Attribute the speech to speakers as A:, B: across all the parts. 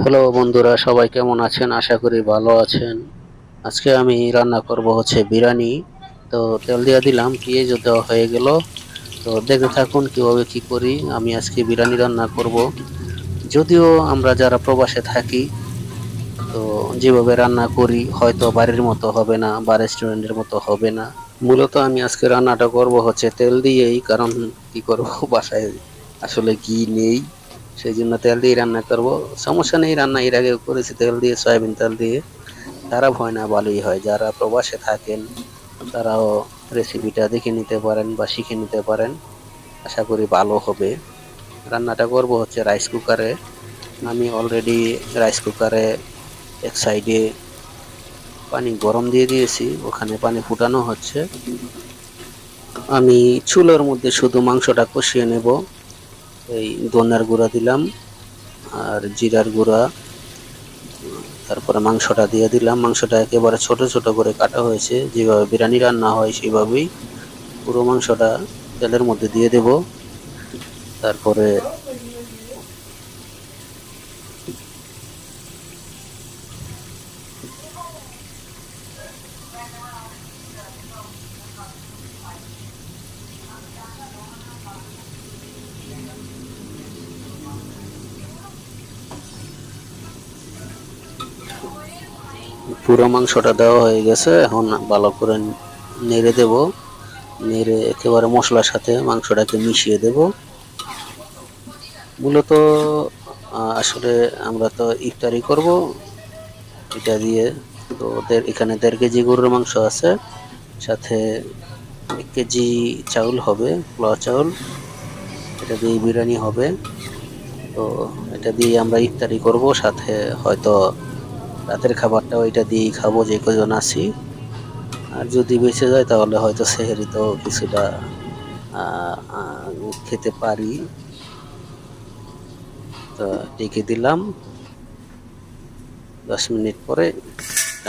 A: Hello বন্ধুরা, সবাই কেমন আছেন? আশা করি ভালো আছেন। আজকে আমি রান্না করব হচ্ছে বিরিয়ানি। তো তেল দিয়ে দিলাম, পেঁয়াজ দেওয়া হয়ে গেল। তো দেখে থাকুন কীভাবে কি করি, আমি আজকে বিরিয়ানি রান্না করব। যদিও আমরা যারা প্রবাসে থাকি, তো যেভাবে রান্না করি, হয়তো বাড়ির মতো হবে না বা রেস্টুরেন্টের মতো হবে না। মূলত আমি আজকে রান্নাটা করব হচ্ছে তেল দিয়েই, কারণ কি করব, বাসায় আসলে ঘি নেই। সেই জন্য তেল দিয়ে রান্না করব। সমস্যা নেই, রান্না এর আগে করেছি, তেল দিয়ে, সয়াবিন তেল দিয়ে। খারাপ হয় না ভালোই হয়, যারা প্রবাসে থাকেন, তারাও রেসিপিটা দেখে নিতে পারেন বা শিখে নিতে পারেন। আশা করি ভালো হবে। রান্নাটা করব হচ্ছে রাইস কুকারে আমি অলরেডি রাইস কুকারে এক সাইডে পানি গরম দিয়ে দিয়েছি, ওখানে পানি ফুটানো হচ্ছে। আমি চুলোর মধ্যে শুধু মাংসটা কষিয়ে নেব। এই ধনের গুঁড়া দিলাম, আর জিরার গুঁড়া, তারপরে মাংসটা দিয়ে দিলাম। মাংসটা একেবারে ছোট ছোট করে কাটা হয়েছে, যেভাবে বিরিয়ানি রান্না হয় সেভাবেই পুরো মাংসটা তেলের মধ্যে দিয়ে দেব। তারপরে পুরো মাংসটা দেওয়া হয়ে গেছে, এখন ভালো করে নেড়ে দেব। নেড়ে একেবারে মশলার সাথে মাংসটাকে মিশিয়ে দেব। মূলত আসলে আমরা তো ইফতারি করব। এটা দিয়ে তো ওদের এখানে দেড় কেজি গরুর মাংস আছে। সাথে এক কেজি চাউল হবে, পোলাও চাউল। এটা দিয়ে বিরিয়ানি হবে। তো এটা দিয়ে আমরা ইফতারি করব। সাথে হয়তো রাতের খাবারটাও এটা দিয়েই খাব, যে কজন আছি। আর যদি বেঁচে যায় তাহলে হয়তো সেহেরিতেও কিছুটা খেতে পারি। তো ডেকে দিলাম। দশ মিনিট পরে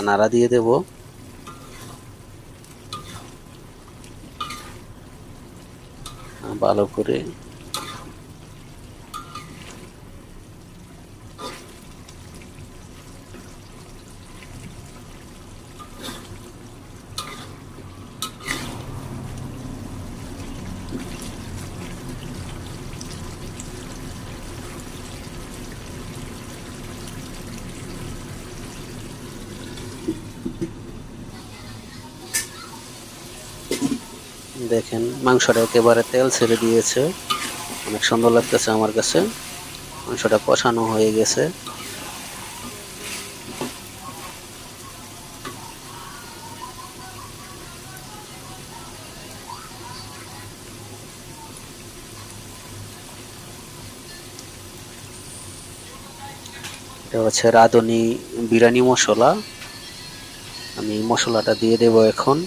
A: নাড়া দিয়ে দেব। ভালো করে দেখেন, মাংসটা একেবারে তেল ছেড়ে দিয়েছে। অনেক সুন্দর লাগতেছে আমার কাছে। মাংসটা কষানো হয়ে গেছে। এটা হচ্ছে রাঁধুনি বিরিয়ানি মশলা। আমি মশলাটা দিয়ে দেব এখন।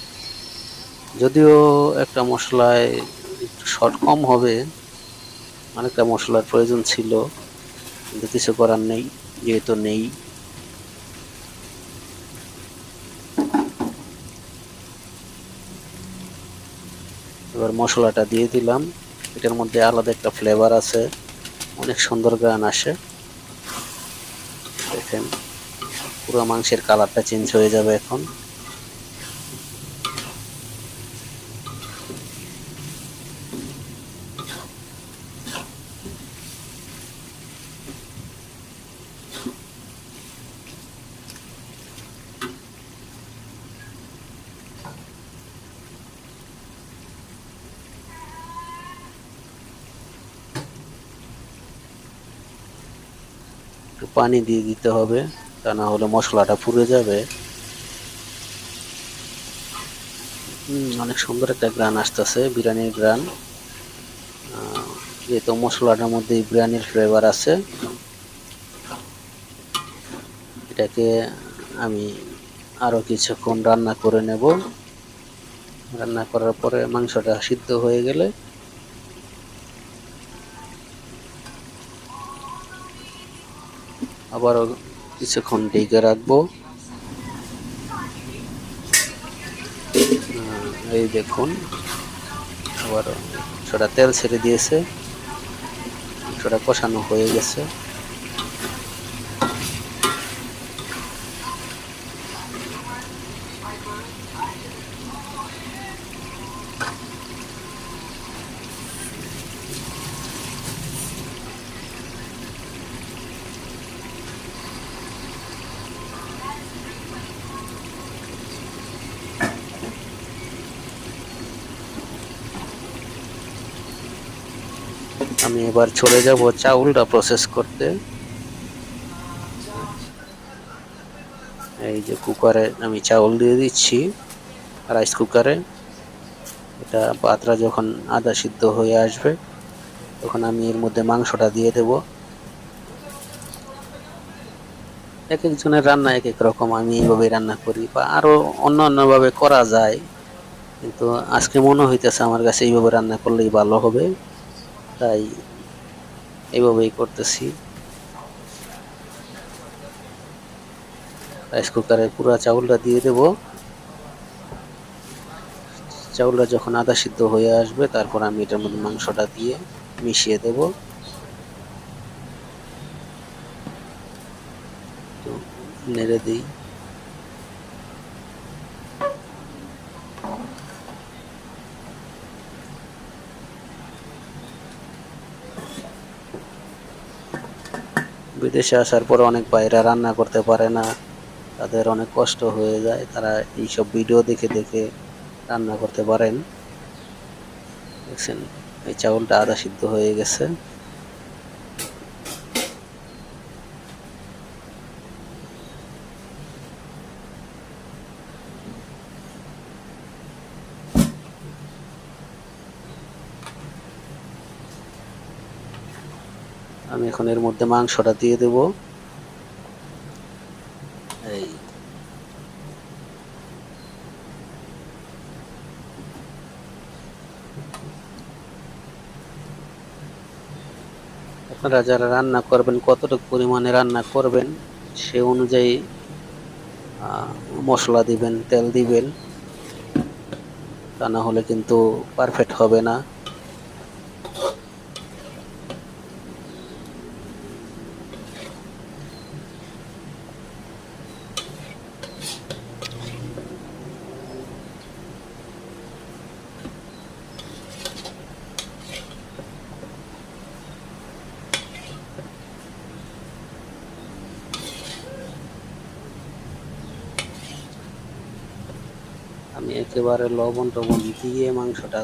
A: যদিও একটা মশলায় শর্ট কম হবে অনেকটা মশলার প্রয়োজন ছিল, কিন্তু কিছু করার নেই, যেহেতু নেই। এবার মশলাটা দিয়ে দিলাম। এটার মধ্যে আলাদা একটা ফ্লেভার আছে, অনেক সুন্দর গান আসে। দেখেন, পুরো মাংসের কালারটা চেঞ্জ হয়ে যাবে এখন। পানি দিয়ে দিতে হবে, তা না হলে মশলাটা পুড়ে যাবে। অনেক সুন্দর একটা গ্রান আসতেছে, বিরিয়ানির গ্রান। যেহেতু মশলাটার মধ্যে বিরিয়ানির ফ্লেভার আছে, এটাকে আমি আরও কিছুক্ষণ রান্না করে নেব। রান্না করার পরে মাংসটা সিদ্ধ হয়ে গেলে আবারও কিছুক্ষণ ডেকে রাখব। এই দেখুন আবার ছোটা তেল ছেড়ে দিয়েছে, ছোটা কষানো হয়ে গেছে। আমি এবার চলে যাব চাউলটা প্রসেস করতে। এই যে কুকারে আমি চাউল দিয়ে দিচ্ছি রাইস কুকারে এটা পাত্রা যখন আদা সিদ্ধ হয়ে আসবে, তখন আমি এর মধ্যে মাংসটা দিয়ে দেব। এক একজনের রান্না এক এক রকম, আমি এইভাবে রান্না করি বা আরও অন্য অন্যভাবে করা যায়। কিন্তু আজকে মনে হইতেছে আমার কাছে এইভাবে রান্না করলেই ভালো হবে। তাই এইভাবেই করতেছি। রাইস কুকারে পুরো চাউলটা দিয়ে দেব। চাউলটা যখন আদা সিদ্ধ হয়ে আসবে, তারপর আমি এটার মধ্যে মাংসটা দিয়ে মিশিয়ে দেব। নেড়ে দিই। বিদেশে আসার পর অনেক বাইরা রান্না করতে পারে না, তাদের অনেক কষ্ট হয়ে যায়, তারা এইসব ভিডিও দেখে দেখে রান্না করতে পারেন। দেখছেন, এই চাউলটা আদা সিদ্ধ হয়ে গেছে আমি এখন এর মধ্যে মাংসটা দিয়ে দেব। এই। আপনারা যারা রান্না করবেন, কতটুকু পরিমাণে রান্না করবেন, সে অনুযায়ী মশলা দিবেন, তেল দিবেন। তা না হলে কিন্তু পারফেক্ট হবে না। একেবারে লবণ টবণ দিয়ে মাংসটা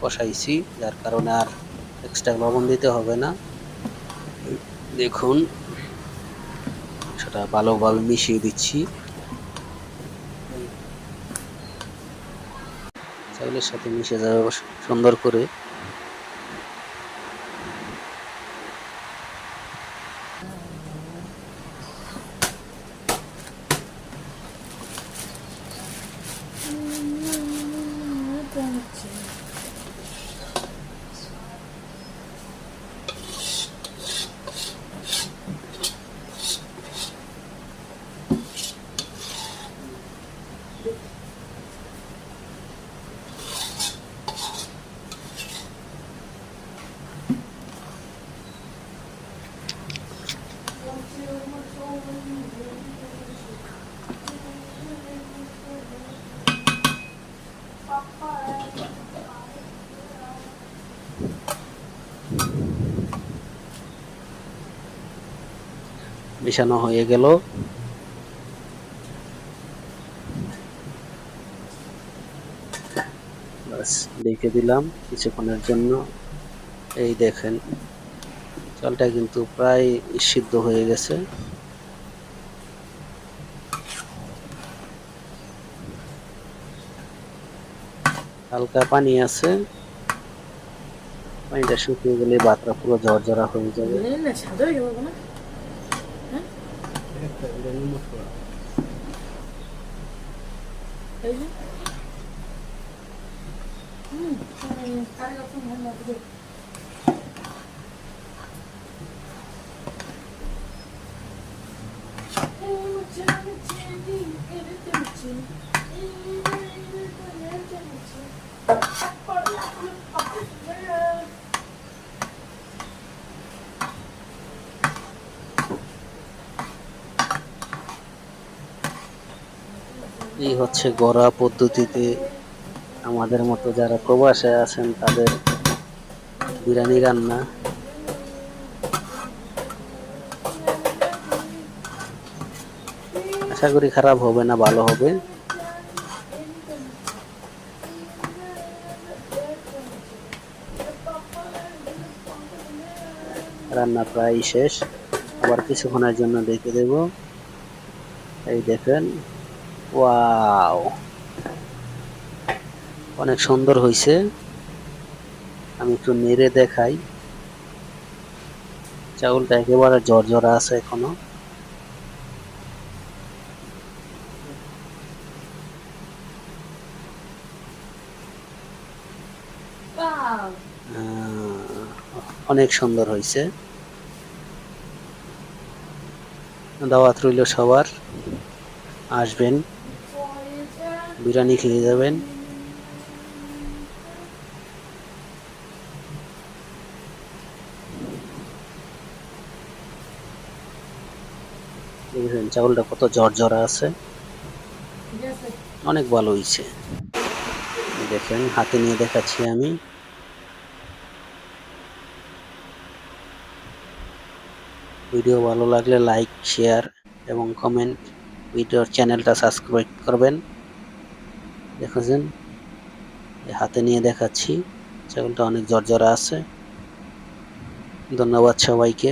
A: কষাইছি, যার কারণে আর এক্সট্রা লবণ দিতে হবে না। দেখুন সেটা ভালোভাবে মিশিয়ে দিচ্ছি। চাউলের সাথে মিশে যাবে সুন্দর করে। মিশানো হয়ে গেল। বাস দিলাম কিছুক্ষণের জন্য। এই দেখেন, চালটা কিন্তু প্রায় সিদ্ধ হয়ে গেছে। হালকা পানি আছে। পানিটা শুকিয়ে গেলে ভাতটা পুরো ঝরঝরা হয়ে যাবে।
B: হয়ে এই যে হুম
A: এই হচ্ছে গড়া পদ্ধতিতে আমাদের মতো যারা প্রবাসে আছেন, তাদের বিরিয়ানি রান্না। আশা করি খারাপ হবে না, ভালো হবে। রান্না প্রায় শেষ। আবার কিছুক্ষণের জন্য দেখে দেব। এই দেখেন। ওয়াও অনেক সুন্দর হয়েছে আমি একটু নেড়ে দেখাই। চাউলটা একেবারে জর্জরা আছে এখনও। অনেক সুন্দর হয়েছে দাওয়াত রইল সবার। আসবেন। বিরিয়ানি খেয়ে যাবেন। দেখেছেন চাউলটা কত
B: ঠিক আছে।
A: অনেক ভালো হয়েছে। দেখেন হাতে নিয়ে দেখাচ্ছি আমি। ভিডিও ভালো লাগলে লাইক শেয়ার এবং কমেন্ট। ভিডিওর চ্যানেলটা সাবস্ক্রাইব করবেন। দেখেছেন? হাতে নিয়ে দেখাচ্ছি। ছাগলটা অনেক জর্জরা আছে। ধন্যবাদ সবাইকে।